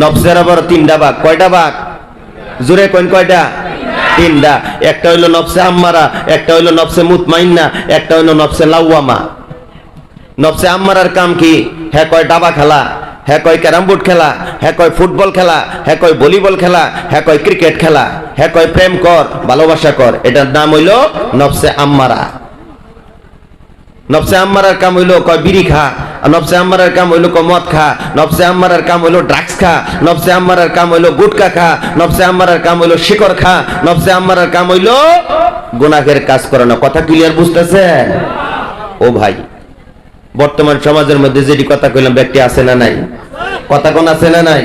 নফসের আবার তিনটা ভাগ কয়টা ভাগ জোরে কইন কয়টা? তিনটা। একটা হইল নফসে আম্মারা, একটা হইল নফসে মুতমাইন্না, একটা হইল নফসে লাউয়ামা। নফসে আম্মারার কাম কি? হ্যাঁ কয় ডাবা খেলা হ্যাঁ কয় ক্যারাম বোর্ড খেলা হ্যাঁ কয় ফুটবল খেলা হ্যাঁ কয় ভলিবল খেলা হ্যাঁ কয় ক্রিকেট খেলা হ্যাঁ কয় প্রেম কর, ভালোবাসা কর। এটার নাম হইল নফসে আম্মারা। নফসে আম্মারার কাম হইল কয় বিড়ি খা নফসে আম্মারার কাম হইল কয় মদ খা নফসে আম্মারার কাম হইল ড্রাগস খা, নবসে আম্মারার কাম হইল গুটকা খা, নবসে আম্মারার কাম হইল শিকর খা নফসে আম্মারার কাম হইল গুনাহের কাজ করে না। কথা ক্লিয়ার বুঝতেছেন ও ভাই, বর্তমান সমাজের মধ্যে যেটি কথা কইলাম, ব্যক্তি আছে না নাই? কথা কোন আছে না নাই?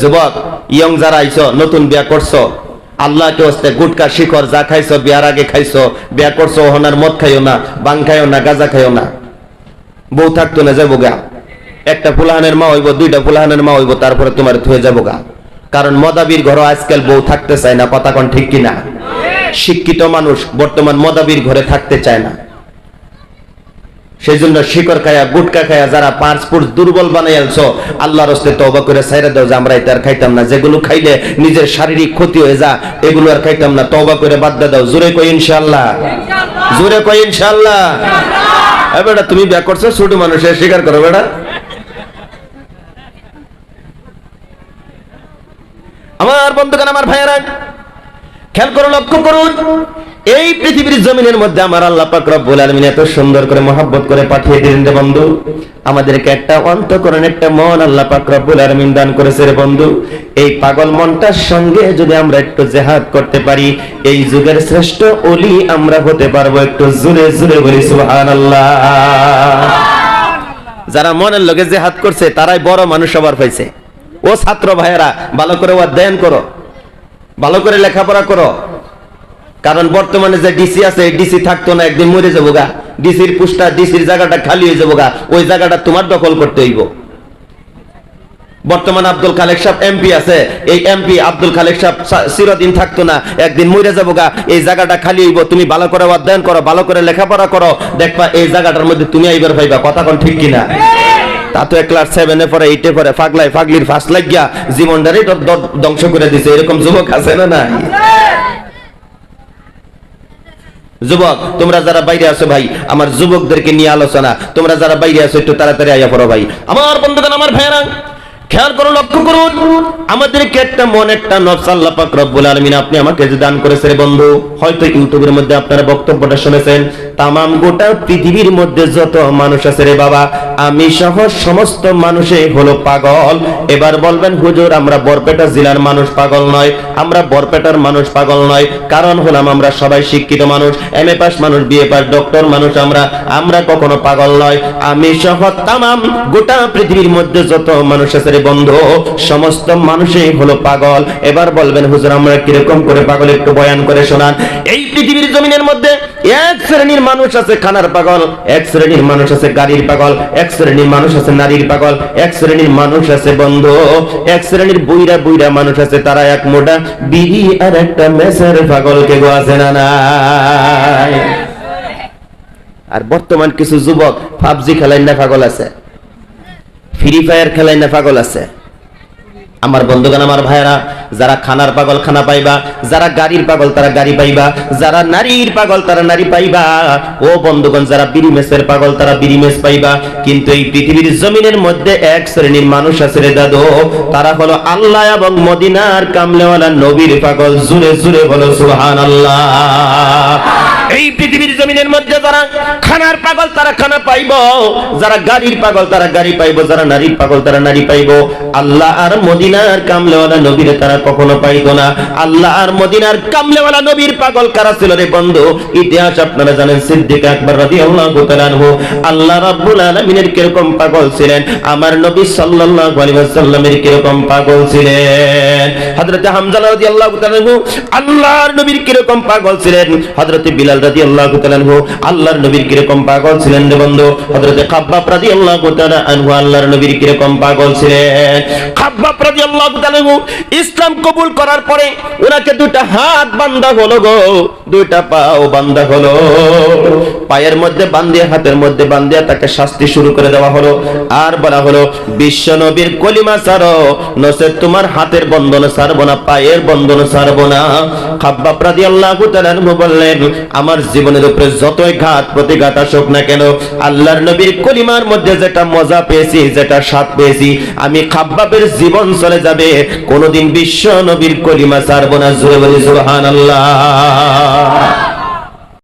যুবক, ইয়ং যারা আইছো, নতুন বিয়া করছ, আল্লাহকে হস্তে গুটকা শিখর যা খাইছো, বিয়ার আগে খাইছো, বিয়া করছ, ওহনার মদ খাইও না, বাং খাইও না, গাজা খাইও না। বউ থাকতো না যাব গা। একটা ফুলাহানের মা হইব দুইটা ফুলাহানের মা হইব তারপরে তোমার থুয়ে যাব গা। কারণ মদাবির ঘর আজকাল বউ থাকতে চায় না কথা কোন ঠিক কিনা? শিক্ষিত মানুষ বর্তমান মদাবির ঘরে থাকতে চায় না। সেই জন্য শিকর খায়া গুটকা খায়া যারা পাঁচ ফুট দুর্বল বানাই আলছো আল্লাহর হস্তে তওবা করে সাইরা দাও যে আমরা এটা আর খাইতাম না। যেগুলো খাইলে নিজের শারীরিক ক্ষতি হয়ে যা এগুলো আর খাইতাম না। তওবা করে বাদ দাও। জোরে কই ইনশাল্লাহ জোরে কই ইনশাআল্লাহ। এ বেটা, তুমি ব্যাক করছ, ছোট মানুষের স্বীকার করো, বেটা। আমার বন্ধুগণ, আমার ভাইয়েরা, খেয়াল করো লক্ষ্য করুন। এই পৃথিবীর জমিনের মধ্যে আমার আল্লাহ পাক রব্বুল এত সুন্দর করে মহব্বত করে পাঠিয়ে দিলেন রে বন্ধু, আমাদেরকে একটা অন্তকরণ একটা মন আল্লাহ পাক রব্বুল দান করেছে রে বন্ধু। এই পাগল মনটার সঙ্গে যদি আমরা একটু জেহাদ করতে পারি, এই যুগের শ্রেষ্ঠ ওলি আমরা হতে পারব একটু জুরে জুরে বলি, সুবহানাল্লাহ। যারা মনের লগে জেহাদ করছে, তারাই বড় মানুষ সবার পাইছে। ও ছাত্র ভাইয়েরা, ভালো করে অধ্যয়ন করো। ভালো করে লেখাপড়া করো। কারণ বর্তমানে যে ডিসি আছে ডিসি থাকতো না, একদিন মরে যাব গা। ডিসির পুষ্টা ডিসির জায়গাটা খালি হয়ে যাব গা। ওই জায়গাটা তোমার দখল করতে হইব। বর্তমান আব্দুল খালেক সাহেব এমপি আছে। এই এমপি আব্দুল খালেক সাহেব চিরদিন থাকতো না, একদিন মরে যাব গা। এই জায়গাটা খালি হইব। তুমি ভালো করে অধ্যয়ন করো, ভালো করে লেখাপড়া করো। দেখবা এই জায়গাটার মধ্যে তুমি আইবার পাইবা। কথা কোন ঠিক কিনা? তা তো ক্লাস সেভেনে পরে এইটে পরে ফাগলাই ফাগলির ফাঁস লাগিয়া জীবনটারই ধ্বংস করে দিছে। এরকম যুবক আছে না নাই? যুবক, তোমরা যারা বাইরে আছো ভাই, আমার যুবকদেরকে নিয়ে আলোচনা। তোমরা যারা বাইরে আছো, একটু তাড়াতাড়ি আইয়া পড়ো ভাই। আমার বন্ধুগণ, আমার ভাইরা খেয়াল করুন, লক্ষ্য করুন। আমাদেরকে একটা মন, একটা নফস আল্লাহ পাক রব্বুল আলামিন আপনি আমাকে যে দান করেছে রে বন্ধু, হয়তো ইউটিউবের মধ্যে আপনারা বক্তব্যটা শুনেছেন। তামাম গোটা পৃথিবীর মধ্যে যত মানুষ আছে রে বাবা, আমি সহ সমস্ত মানুষে হলো পাগল। এবার বলবেন, হুজুর, আমরা বরপেটা জেলার মানুষ পাগল নয়, আমরা বরপেটার মানুষ পাগল নয়। কারণ হলাম আমরা সবাই শিক্ষিত মানুষ, এম এ পাস মানুষ বিএ পাস ডক্টর মানুষ আমরা আমরা কখনো পাগল নয়। আমি সহ তামাম গোটা পৃথিবীর মধ্যে যত মানুষ আছে রে বন্ধু, সমস্ত মানুষই হলো পাগল। এবার বলবেন, হুজুর, আমরা কীরকম করে পাগল একটু বয়ান করে শোনান। এই পৃথিবীর জমিনের মধ্যে এক শ্রেণির মানুষ আছে খানার পাগল, এক শ্রেণির মানুষ আছে গাড়ির পাগল, এক শ্রেণির মানুষ আছে নারীর পাগল, এক শ্রেণির মানুষ আছে বন্ধু, এক শ্রেণির বুইরা বুইরা মানুষ আছে, তারা এক মোটা বিড়ি আর একটা মেসের পাগল কে গো আছে না আর বর্তমান কিছু যুবক পাবজি খেলায় না পাগল আছে। ফ্রি ফায়ার খেলায় না পাগল আছে। আমার বন্ধুগণ, আমার ভাইয়েরা, যারা খানার পাগল খানা পাইবা, যারা গাড়ির পাগল তারা গাড়ি পাইবা, যারা নারীর পাগল তারা নারী পাইবা। ও বন্ধুগণ, যারা বিরিমেসের পাগল তারা বিরিমেস পাইবা। কিন্তু এই পৃথিবীর জমিনের মধ্যে এক শ্রেণির মানুষ আছে রে দাদু। তারা হলো আল্লাহ এবং মদিনার কামলেওয়ালা নবীর পাগল। জুড়ে জুড়ে হলো সুহান আল্লাহ এই পৃথিবীর জমিনের মধ্যে যারা খানার পাগল তারা খানা পাইব? যারা গাড়ির পাগল তারা গাড়ি পাইব, যারা নারীর পাগল তারা নারী পাইব। আল্লাহ আর মদিনার কামলেওয়ালা নবীর তারা কখনো পাইতো না। আল্লাহ আর মদিনার কামলেওয়ালা নবীর পাগল কারা ছিল রে বন্ধু? ইতিহাস আপনারা জানেন, সিদ্দিক আকবর রাদিয়াল্লাহু তাআলা আনহু। আল্লাহ রাব্বুল আলামিনের কীরকম পাগল ছিলেন? আমার নবী সাল্লাল্লাহু আলাইহি ওয়াসাল্লামের কীরকম পাগল ছিলেন? হযরত হামজা রাদিয়াল্লাহু তাআলা আনহু আল্লাহর নবীর কীরকম পাগল ছিলেন? হযরত বিলাল রাদিয়াল্লাহু তাআলা আনহু আল্লাহর নবীর কীরকম কীরকম পাগল ছিলেন রে বন্ধু? হযরতে খাব্বাব রাদিয়াল্লাহু তাআলা আনহু, আল্লাহর নবীর কীরকম পাগল ছিলেন? খাব্বাব রাদিয়াল্লাহু তাআলা ইসলাম কবুল করার পরে ওনাকে দুইটা হাত বান্ধা হলো গো, দুইটা পাও বান্ধা হলো। পায়ের মধ্যে বান্ধিয়া, হাতের মধ্যে বান্ধিয়া তাকে শাস্তি শুরু করে দেওয়া হলো। আর বলা হলো, বিশ্ব নবীর কলিমা ছাড়ো নসে তোমার হাতের বন্ধন ছাড়বো না, পায়ের বন্ধন ছাড়বো না। খাব্বাব রাদিয়াল্লাহু তাআলা আনহু বললেন, আমার জীবনের উপরে যতই ঘাত, প্রতিঘাত আসুক না কেন, আল্লাহর নবীর কলিমার মধ্যে যেটা মজা পেয়েছি, যেটা স্বাদ পেয়েছি, আমি খাব্বাবের জীবন চলে যাবে, কোনোদিন বিশ্ব নবীর কলিমা ছাড়বো না, জোরে বলি